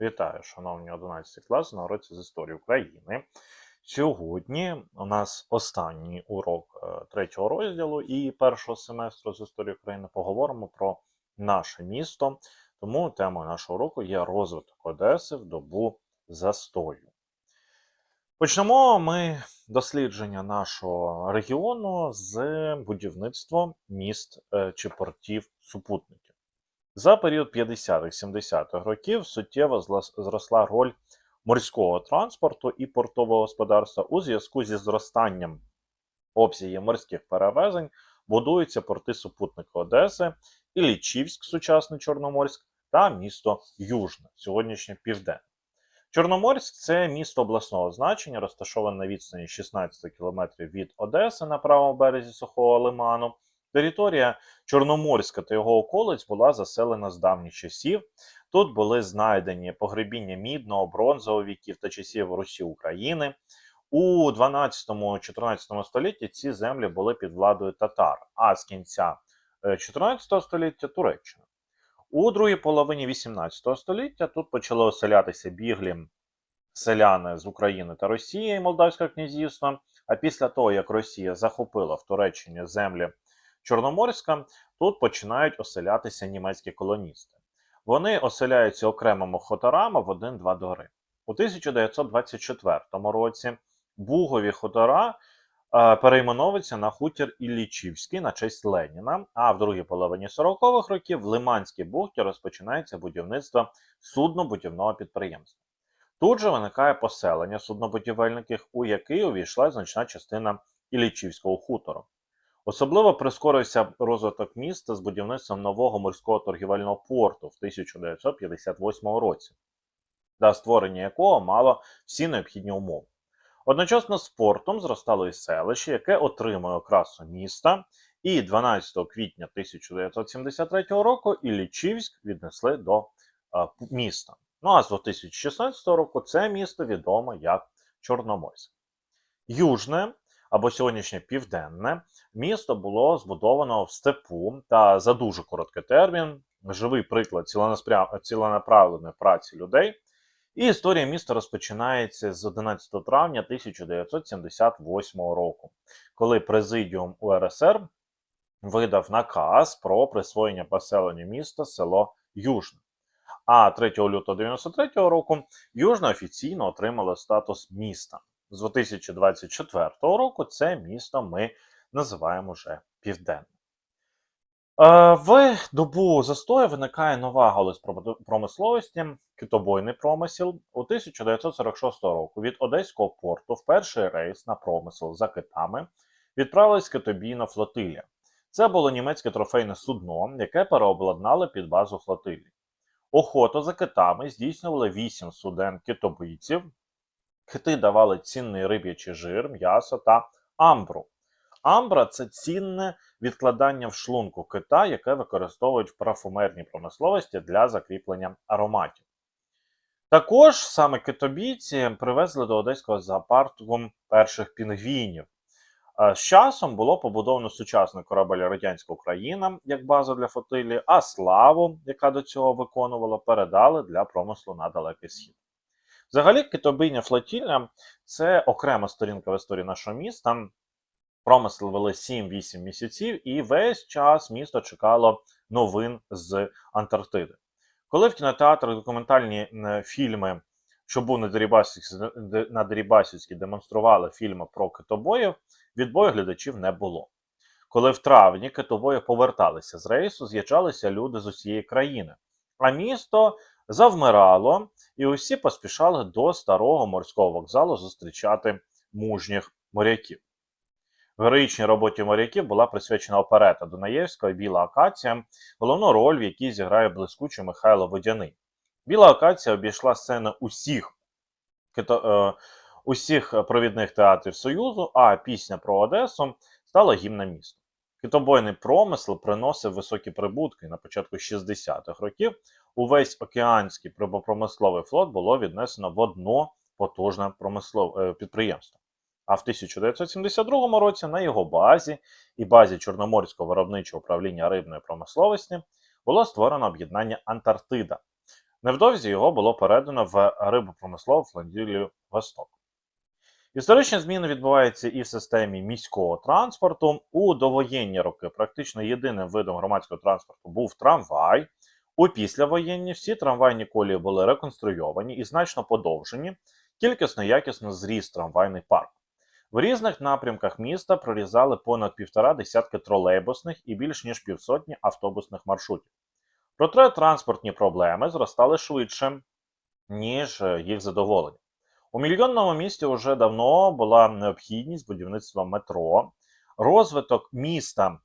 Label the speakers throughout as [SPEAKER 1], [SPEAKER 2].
[SPEAKER 1] Вітаю, шановні 11 класи на уроці з історії України. Сьогодні у нас останній урок е, третього розділу і першого семестру з історії України поговоримо про наше місто. Тому темою нашого уроку є розвиток Одеси в добу застою. Почнемо ми дослідження нашого регіону з будівництва міст е, чи портів супутників. За період 50-70-х років суттєво зросла роль морського транспорту і портового господарства у зв'язку зі зростанням обсягів морських перевезень будуються порти супутника Одеси, Іллічівськ, сучасний Чорноморськ, та місто Южне, сьогоднішнє Південне. Чорноморськ це місто обласного значення, розташоване на відстані 16 км від Одеси на правому березі Сухого лиману. Територія Чорноморська та його околиць була заселена з давніх часів. Тут були знайдені погребіння мідного, бронзового віків та часів Русі України. У 12-14 столітті ці землі були під владою татар, а з кінця е, 14 століття Туреччина. У другій половині 18 століття тут почали оселятися біглі селяни з України та Росії, Молдавського князівства. А після того, як Росія захопила в Туреччині землі Чорноморська, тут починають оселятися німецькі колоністи. Вони оселяються окремими хуторами в один-два дори. У 1924 році Бугові хутора е, перейменовуються на хутір Іллічівський на честь Леніна. А в другій половині 40-х років в Лиманській бухті розпочинається будівництво суднобудівного підприємства. Тут же виникає поселення суднобудівельників, у який увійшла значна частина Іллічівського хутору. Особливо прискорився розвиток міста з будівництвом нового морського торгівельного порту в 1958 році, для створення якого мало всі необхідні умови. Одночасно з портом зростало і селище, яке отримує окрасу міста, і 12 квітня 1973 року Іллічівськ віднесли до е, міста. Ну а з 2016 року це місто відомо як Чорноморськ. Южне або сьогоднішнє південне місто було збудовано в степу та за дуже короткий термін, живий приклад ціленаправленої праці людей. І історія міста розпочинається з 11 травня 1978 року, коли президіум УРСР видав наказ про присвоєння поселенню міста село Южне. А 3 лютого 1993 року Южне офіційно отримало статус міста. З 2024 року це місто ми називаємо вже Південне. Е, В добу застою виникає нова галузь промисловості, китобойний промисел. У 1946 року від Одеського порту в перший рейс на промисел за китами відправилась китобійна флотилія. Це було німецьке трофейне судно, яке переобладнали під базу флотилії. Охоту за китами здійснювали вісім суден китобийців. Кити давали цінний риб'ячий жир, м'ясо та амбру. Амбра це цінне відкладання в шлунку кита, яке використовують в парфумерній промисловості для закріплення ароматів. Також саме китобійці привезли до одеського зоопарку перших пінгвінів. Е, З часом було побудовано сучасний корабель Радянська Україна як база для флотилії, а славу, яка до цього виконувала, передали для промислу на Далекий Схід. Взагалі, китобийня флотілія це окрема сторінка в історії нашого міста. Промисел вели 7-8 місяців, і весь час місто чекало новин з Антарктиди. Коли в кінотеатрах документальні фільми, що був на Дерибасівській, демонстрували фільми про китобоїв, відбою глядачів не було. Коли в травні китобої поверталися з рейсу, з'їжджалися люди з усієї країни, а місто завмирало, і усі поспішали до старого морського вокзалу зустрічати мужніх моряків. В Героїчній роботі моряків була присвячена оперета Дунаєвського Біла Акація, головну роль в якій зіграє блискучий Михайло Водяний. Біла Акація обійшла сцени усіх, е, усіх провідних театрів Союзу, а пісня про Одесу стала гімном міста. Китобойний промисел приносив високі прибутки на початку 60-х років. Увесь океанський прибопромисловий флот було віднесено в одно потужне е, підприємство. А в 1972 році на його базі і базі Чорноморського виробничого управління рибної промисловості було створено об'єднання Антарктида. Невдовзі його було передано в рибопромислову флотилію Восток. Історичні зміни відбуваються і в системі міського транспорту. У довоєнні роки практично єдиним видом громадського транспорту був трамвай. У післявоєнні всі трамвайні колії були реконструйовані і значно подовжені, кількісно якісно зріс трамвайний парк. В різних напрямках міста прорізали понад півтора десятки тролейбусних і більш ніж півсотні автобусних маршрутів. Проте транспортні проблеми зростали швидше, ніж е, їх задоволення. У мільйонному місті вже давно була необхідність будівництва метро. Розвиток міста,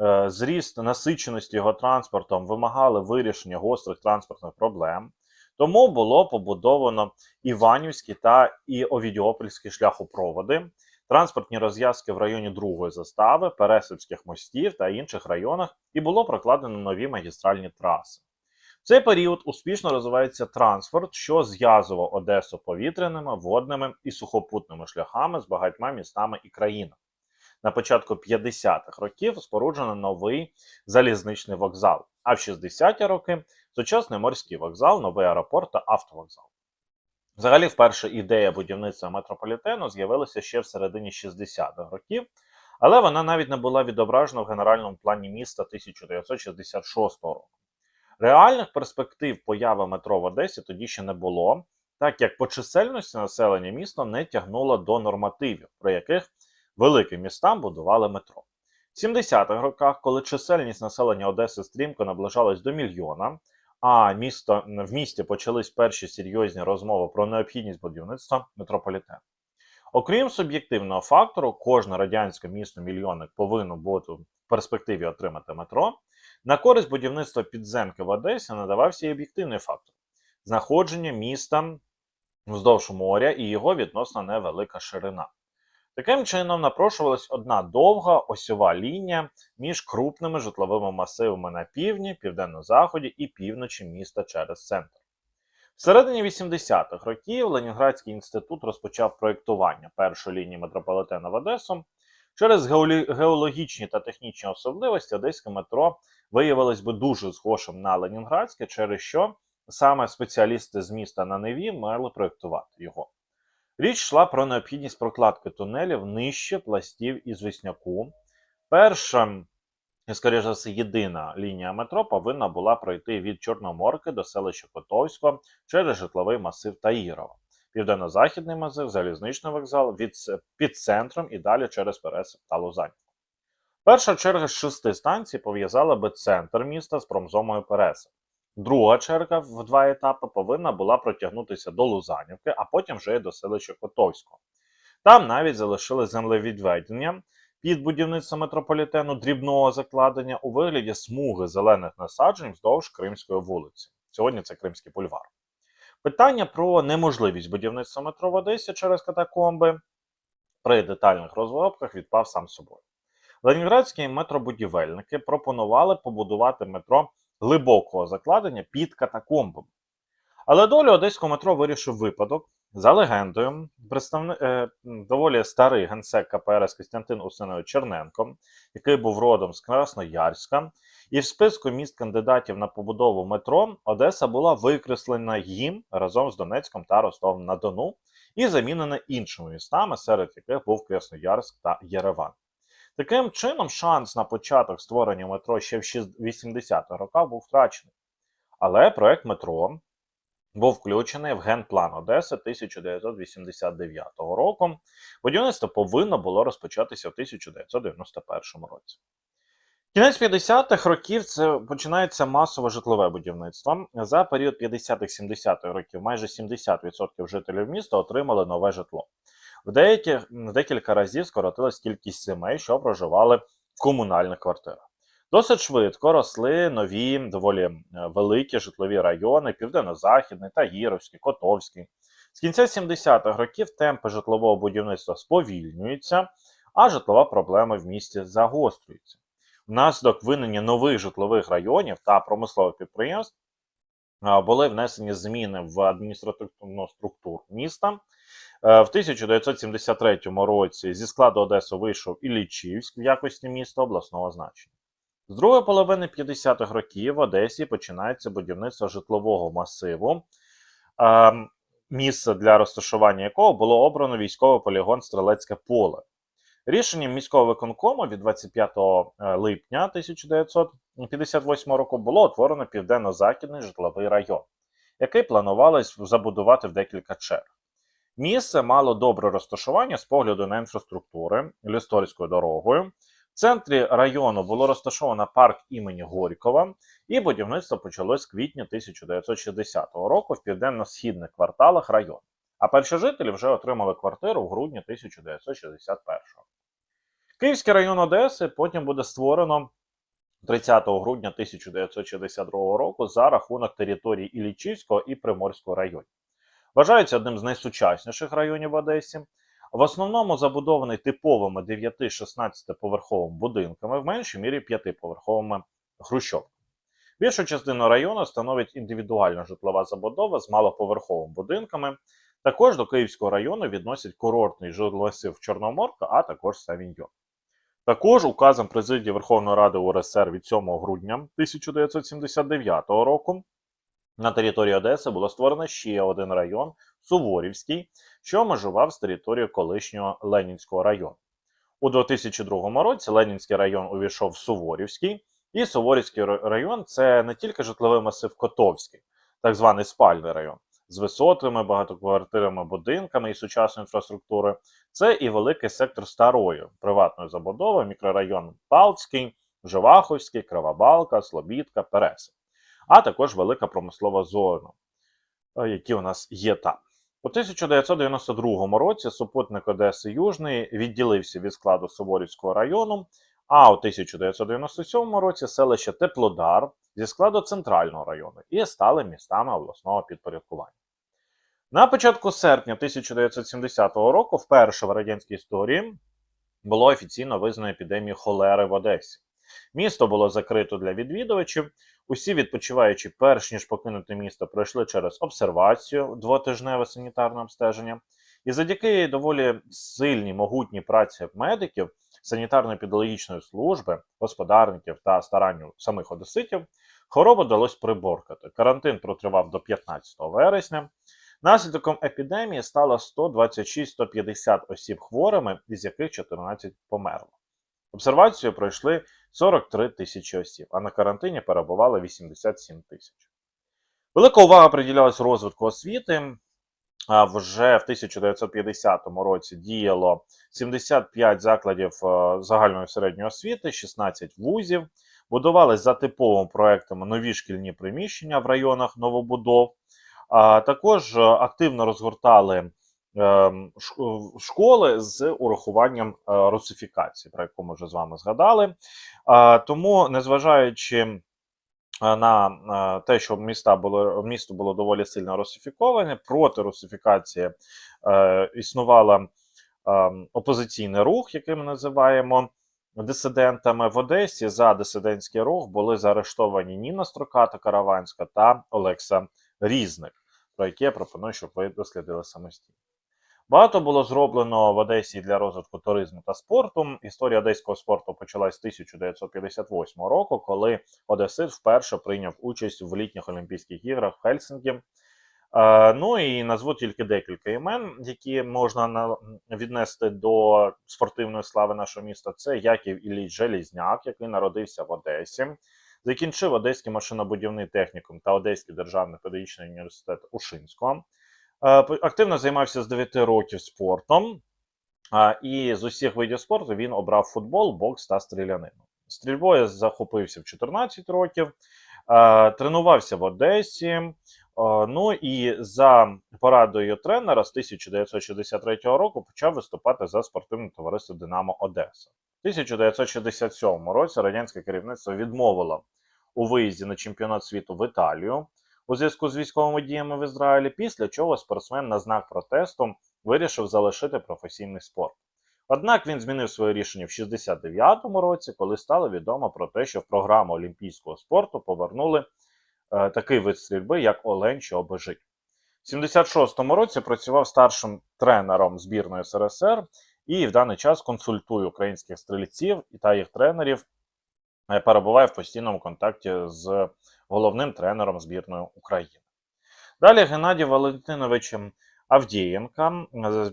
[SPEAKER 1] е, зріст насиченості його транспортом вимагали вирішення гострих транспортних проблем. Тому було побудовано Іванівські та і Овідіопольські шляхопроводи, транспортні розв'язки в районі другої застави, Пересипських мостів та інших районах, і було прокладено нові магістральні траси. Цей період успішно розвивається транспорт, що зв'язував Одесу повітряними, водними і сухопутними шляхами з багатьма містами і країнами. На початку 50-х років споруджено новий залізничний вокзал, а в 60-ті роки сучасний морський вокзал, новий аеропорт та автовокзал. Взагалі, вперше ідея будівництва метрополітену з'явилася ще в середині 60-х років, але вона навіть не була відображена в генеральному плані міста 1966 року. Реальних перспектив появи метро в Одесі тоді ще не було, так як по чисельності населення місто не тягнуло до нормативів, про яких великим містам будували метро. В 70-х роках, коли чисельність населення Одеси стрімко наближалась до мільйона, а місто, в місті почались перші серйозні розмови про необхідність будівництва метрополітену. Окрім суб'єктивного фактору, кожне радянське місто мільйонник повинно бути в перспективі отримати метро. На користь будівництва підземки в Одесі надавався і об'єктивний фактор знаходження міста вздовж моря і його відносно невелика ширина. Таким чином напрошувалась одна довга осьова лінія між крупними житловими масивами на півдні, південно-заході і півночі міста через центр. В середині 80-х років Ленінградський інститут розпочав проєктування першої лінії метрополітену в Одесу. Через геологічні та технічні особливості одеське метро виявилось би дуже схожим на Ленінградське, через що саме спеціалісти з міста на Неві мали проєктувати його. Річ йшла про необхідність прокладки тунелів нижче пластів із весняку. Перша, і, скоріш за все, єдина лінія метро повинна була пройти від Чорноморки до селища Котовського через житловий масив Таїрова, південно-західний масив, залізничний вокзал від під центром і далі через Пересип та Лозанівку. Перша черга з шести станцій пов'язала би центр міста з промзомою Пересип. Друга черга в два етапи повинна була протягнутися до Лузанівки, а потім вже й до селища Котовського. Там навіть залишили землевідведення під будівництво метрополітену дрібного закладення у вигляді смуги зелених насаджень вздовж Кримської вулиці. Сьогодні це Кримський бульвар. Питання про неможливість будівництва метро в Одесі через катакомби при детальних розробках відпав сам собою. Ленінградські метробудівельники пропонували побудувати метро глибокого закладення під катакомбами. Але долю одеського метро вирішив випадок. За легендою, представни... е, доволі старий генсек КПРС Костянтин Усинович Черненко, який був родом з Красноярська, і в списку міст кандидатів на побудову метро Одеса була викреслена їм разом з Донецьком та Ростовом на Дону і замінена іншими містами, серед яких був Красноярськ та Єреван. Таким чином, шанс на початок створення метро ще в 80-х роках був втрачений. Але проект метро був включений в генплан Одеси 1989 року. Будівництво повинно було розпочатися в 1991 році. Кінець 50-х років це починається масове житлове будівництво. За період 50-70-х років майже 70% жителів міста отримали нове житло. В деякі, декілька разів скоротилась кількість сімей, що проживали в комунальних квартирах. Досить швидко росли нові, доволі е, великі житлові райони: Південно-Західний, Тагіровський, Котовський. З кінця 70-х років темпи житлового будівництва сповільнюються, а житлова проблема в місті загострюється. Внаслідок винення нових житлових районів та промислових підприємств були внесені зміни в адміністративну структуру міста. Е, В 1973 році зі складу Одеси вийшов Іллічівськ в якості міста обласного значення. З другої половини 50-х років в Одесі починається будівництво житлового масиву, ем, місце для розташування якого було обрано військовий полігон Стрелецьке поле. Рішенням міського виконкому від 25 е, липня 1958 року було утворено південно-західний житловий район, який планувалось забудувати в декілька черг. Місце мало добре розташування з погляду на інфраструктури Лісторською дорогою. В центрі району було розташовано парк імені Горького, і будівництво почалось з квітня 1960 року в південно-східних кварталах району. А перші жителі вже отримали квартиру в грудні 1961 Київський район Одеси потім буде створено 30 грудня 1962 року за рахунок території Іллічівського і Приморського районів. Вважається одним з найсучасніших районів Одесі. В основному забудований типовими 9-16 поверховими будинками, в меншій мірі 5-поверховими хрущовками. Більшу частину району становить індивідуальна житлова забудова з малоповерховими будинками. Також до Київського району відносять курортний жилмасив Чорноморка, а також Савіньйон. Також указом президії Верховної Ради УРСР від 7 грудня 1979 року на території Одеси було створено ще один район Суворівський, що межував з територією колишнього Ленінського району. У 2002 році Ленінський район увійшов в Суворівський, і Суворівський район це не тільки житловий масив Котовський, так званий спальний район, з висотними багатоквартирними будинками і сучасною інфраструктурою. Це і великий сектор старої приватної забудови, мікрорайон Балтський, Живаховський, Кривабалка, Слобідка, Переси, а також велика промислова зона, е, які у нас є там. У 1992 році супутник Одеси Южний відділився від складу Суворівського району, а у 1997 році селище Теплодар зі складу центрального району і стали містами обласного підпорядкування. На початку серпня 1970 року, вперше в радянській історії, було офіційно визнано епідемію холери в Одесі. Місто було закрито для відвідувачів. Усі відпочиваючі, перш ніж покинути місто, пройшли через обсервацію, двотижневе санітарне обстеження. І завдяки доволі сильній могутній праці медиків, санітарно-епідеміологічної служби, господарників та старанню самих одеситів, хворобу вдалося приборкати. Карантин протривав до 15 вересня. Наслідком епідемії стало 126-150 осіб хворими, із яких 14 померло. Обсервацію пройшли 43 тисячі осіб, а на карантині перебувало 87 тисяч. Велика увага приділялась розвитку освіти. А Вже в 1950 році діяло 75 закладів е, загальної середньої освіти, 16 вузів. Будувались за типовими проектами нові шкільні приміщення в районах новобудов. А також активно розгортали школи з урахуванням е, русифікації, про яку ми вже з вами згадали. Тому, незважаючи е, на е, те, що міста було, місто було доволі сильно русифіковане, проти русифікації існувала ем, опозиційний рух, який ми називаємо дисидентами в Одесі. За дисидентський рух були заарештовані Ніна Строката Караванська та Олекса Різник, про які я пропоную, щоб ви дослідили самостійно. Багато було зроблено в Одесі для розвитку туризму та спорту. Історія одеського спорту почалась з 1958 року, коли Одесит вперше прийняв участь в літніх Олімпійських іграх в Хельсинкі. Ну і назву тільки декілька імен, які можна віднести до спортивної слави нашого міста. Це Яків Ілліч Желізняк, який народився в Одесі. Закінчив Одеський машинобудівний технікум та Одеський державний педагогічний університет Ушинського. Е, активно займався з 9 років спортом, і з усіх видів спорту він обрав футбол, бокс та стрілянину. Стрільбою захопився в 14 років, е, тренувався в Одесі. Е, ну і за порадою тренера з 1963 року почав виступати за спортивне товариство Динамо Одеса. У 1967 році радянське керівництво відмовило у виїзді на чемпіонат світу в Італію у зв'язку з військовими діями в Ізраїлі, після чого спортсмен на знак протесту вирішив залишити професійний спорт. Однак він змінив своє рішення в 69-му році, коли стало відомо про те, що в програму олімпійського спорту повернули е, такий вид стрільби, як Олень чи обежить. В 76-му році працював старшим тренером збірної СРСР і в даний час консультує українських стрільців та їх тренерів перебуває в постійному контакті з головним тренером збірної України. Далі Геннадій Валентинович Авдієнка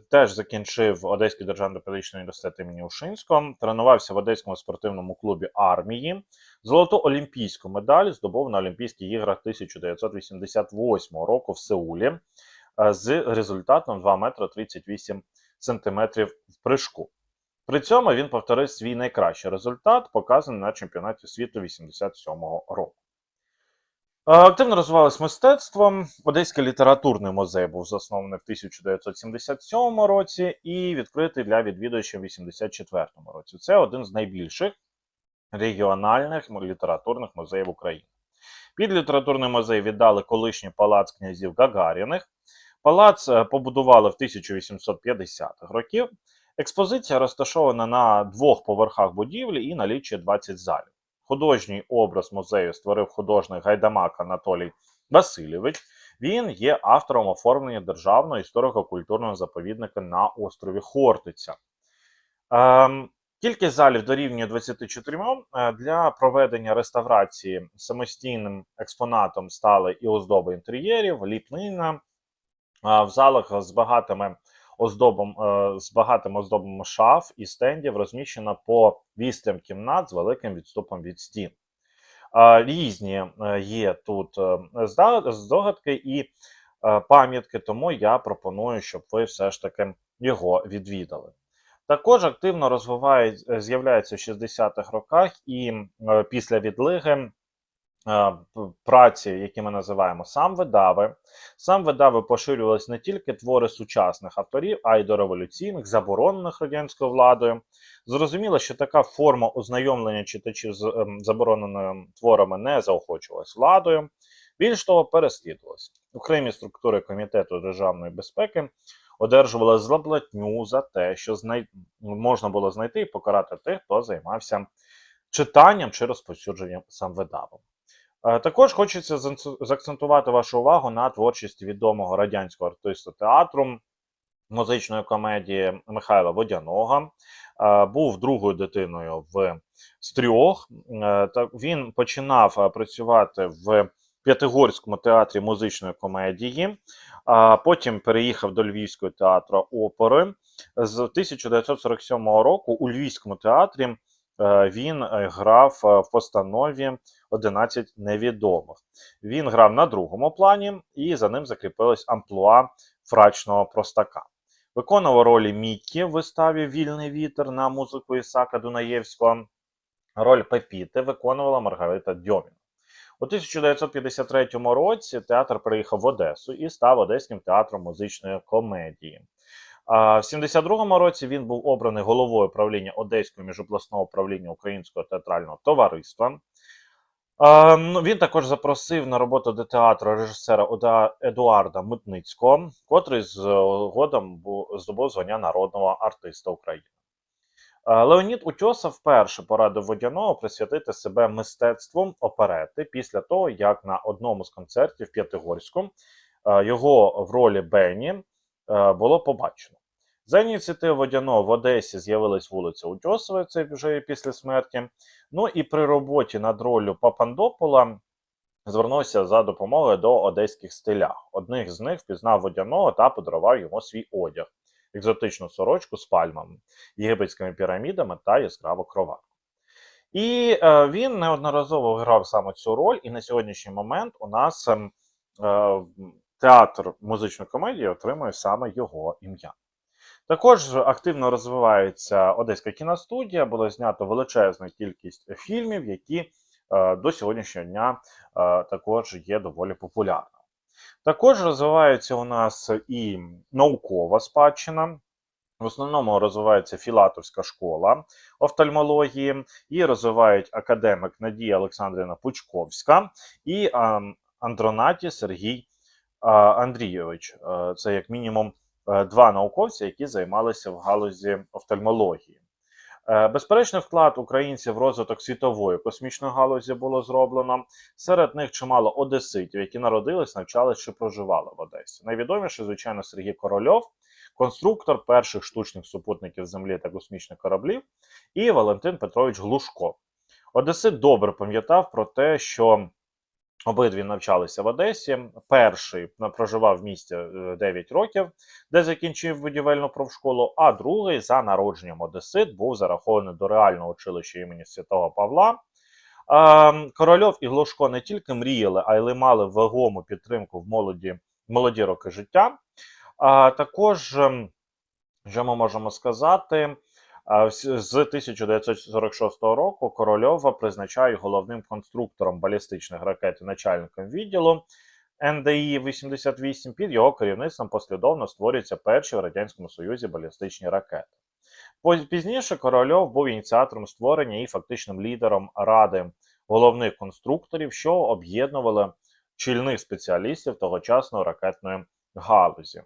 [SPEAKER 1] теж закінчив Одеський державний педагогічний університет імені Ушинського, тренувався в Одеському спортивному клубі армії. Золоту олімпійську медаль здобув на Олімпійських іграх 1988 року в Сеулі е, з результатом 2 метри 38 сантиметрів в прыжку. При цьому він повторив свій найкращий результат, показаний на чемпіонаті світу 87-го року. Е, Активно розвивалось мистецтво. Одеський літературний музей був заснований в 1977 році і відкритий для відвідувачів в 1984 році. Це один з найбільших регіональних літературних музеїв України. Під літературний музей віддали колишній палац князів Гагаріних. Палац е, побудували в 1850-х років. Експозиція розташована на двох поверхах будівлі і налічує 20 залів. Художній образ музею створив художник гайдамак Анатолій Васильович. Він є автором оформлення державного історико-культурного заповідника на острові Хортиця. Ем, Кількість залів дорівнює 24. Е, Для проведення реставрації самостійним експонатом стали і оздоби інтер'єрів, ліпнина. В залах з багатими оздобом, е, з багатим оздобом шаф і стендів розміщено по 8 кімнат з великим відступом від стін. Різні е, є тут е, здогадки і пам'ятки, тому я пропоную, щоб ви все ж таки його відвідали. Також активно розвиває, з'являється в 60-х роках і після відлиги праці, які ми називаємо сам видави. Сам видави поширювались не тільки твори сучасних авторів, а й до революційних, заборонених радянською владою. Зрозуміло, що така форма ознайомлення читачів з ем, забороненими творами не заохочувалась владою. Більш того, переслідувалась. Окремі структури Комітету державної безпеки одержували заплатню за те, що знай... можна було знайти і покарати тих, хто займався читанням чи розповсюдженням сам видавом. Е, Також хочеться заакцентувати вашу увагу на творчість відомого радянського артиста театру музичної комедії Михайла Водяного. Е, Був другою дитиною в з трьох. Е, він починав е, працювати в П'ятигорському театрі музичної комедії, а потім переїхав до Львівського театру опери. З 1947 року у Львівському театрі е, він е, грав е, в постанові 11 невідомих. Він грав на другому плані, і за ним закріпилось амплуа фрачного простака. Виконував ролі Міккі в виставі Вільний вітер на музику Ісака Дунаєвського. Роль Пепіти виконувала Маргарита Дьоміна. У 1953 році театр приїхав в Одесу і став Одеським театром музичної комедії. В 72-му році він був обраний головою правління Одеського міжобласного управління Українського театрального товариства. Ну, Він також запросив на роботу до театру режисера Едуарда Митницького, котрий згодом бу- здобув звання народного артиста України. Е, Леонід Утьосов вперше порадив Водяного присвятити себе мистецтвом оперети після того, як на одному з концертів в П'ятигорську е, його в ролі Бенні е, було побачено. За ініціативою Водяного в Одесі з'явилась вулиця Утьосова, це вже після смерті. Ну і при роботі над роллю Папандопола звернувся за допомогою до одеських стилях. Одних з них впізнав Водяного та подарував йому свій одяг екзотичну сорочку з пальмами, єгипетськими пірамідами та яскраво кроватку. І е, він неодноразово грав саме цю роль, і на сьогоднішній момент у нас ем, е, театр музичної комедії отримує саме його ім'я. Також активно розвивається Одеська кіностудія, було знято величезну кількість фільмів, які е, до сьогоднішнього дня е, також є доволі популярними. Також розвивається у нас і наукова спадщина. В основному розвивається Філатовська школа офтальмології, і розвивають академик Надія Олександрівна Пучковська і а, Андронаті Сергій Андрійович. Е, Це як мінімум е, два науковці, які займалися в галузі офтальмології. Е, Безперечний вклад українців в розвиток світової космічної галузі було зроблено. Серед них чимало одеситів, які народились, навчались чи проживали в Одесі. Найвідоміший, звичайно, Сергій Корольов, конструктор перших штучних супутників Землі та космічних кораблів, і Валентин Петрович Глушко. Одесит добре пам'ятав про те, що обидві навчалися в Одесі. Перший проживав в місті е, 9 років, де закінчив будівельну профшколу, а другий за народженням Одесит був зарахований до реального училища імені Святого Павла. Е, Корольов і Глушко не тільки мріяли, а й мали вагому підтримку в молоді, молоді роки життя. А також, ем, що ми можемо сказати, з 1946 року Корольова призначають головним конструктором балістичних ракет і начальником відділу НДІ 88 під його керівництвом послідовно створюються перші в радянському союзі балістичні ракети. Пізніше Корольов був ініціатором створення і фактичним лідером ради головних конструкторів, що об'єднували чільних спеціалістів тогочасної ракетної галузі.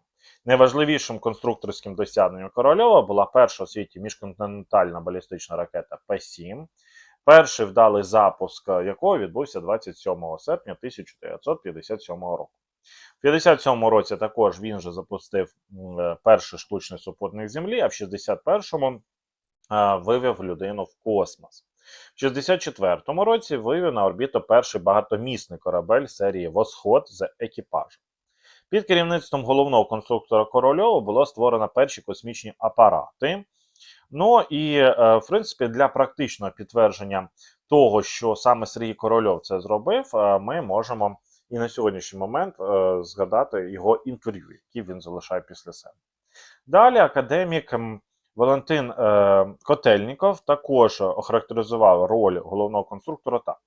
[SPEAKER 1] Найважливішим конструкторським досягненням Корольова була перша у світі міжконтинентальна балістична ракета П-7, перший вдалий запуск якої відбувся 27 серпня 1957 року. В 57 році також він же запустив е, перший штучний супутник Землі, а в 61-му е, вивів людину в космос. В 64-му році вивів на орбіту перший багатомісний корабель серії Восход з екіпажем. Під керівництвом головного конструктора Корольова було створено перші космічні апарати. Ну і, е, в принципі, для практичного підтвердження того, що саме Сергій Корольов це зробив, е, ми можемо і на сьогоднішній момент е, згадати його інтерв'ю, які він залишає після себе. Далі академік Валентин Котельніков також охарактеризував роль головного конструктора так.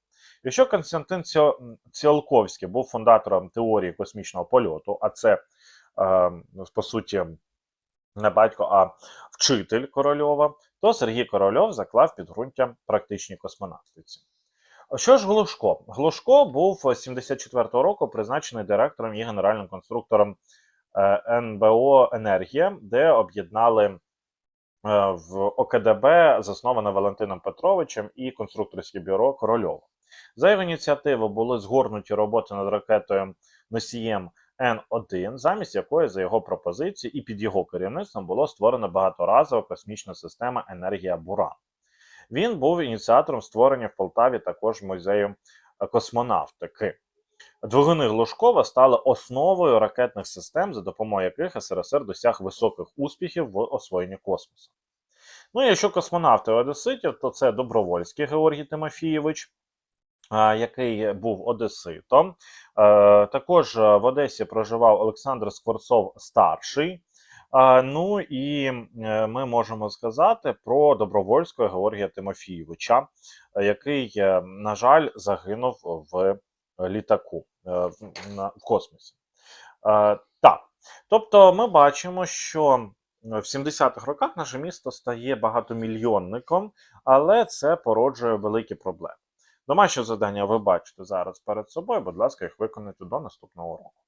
[SPEAKER 1] Якщо Константин Ціо- Ціолковський був фундатором теорії космічного польоту, а це, е, ну, по суті, не батько, а вчитель Корольова, то Сергій Корольов заклав підґрунтя практичній космонавтиці. Що ж Глушко? Глушко був з 74-го року призначений директором і генеральним конструктором е, НБО Енергія, де об'єднали е, в ОКДБ, засноване Валентином Петровичем і конструкторське бюро Корольова. За його ініціативи були згорнуті роботи над ракетою носієм Н1, замість якої за його пропозиції і під його керівництвом було створено багаторазова космічна система Енергія Буран. Він був ініціатором створення в Полтаві також музею космонавтики. Двигуни Глушкова стали основою ракетних систем, за допомогою яких СРСР досяг високих успіхів в освоєнні космосу. Ну і якщо космонавти Одеситів, то це Добровольський Георгій Тимофійович, який був одеситом. Е, Також е, в Одесі проживав Олександр Скворцов старший. Ну і е, ми можемо сказати про добровольського Георгія Тимофійовича, е, який, е, на жаль, загинув в літаку е, в, космосі. Е, Так, тобто ми бачимо, що в 70-х роках наше місто стає багатомільйонником, але це породжує великі проблеми. Домашнє завдання ви бачите зараз перед собою. Будь ласка, їх виконайте до наступного року.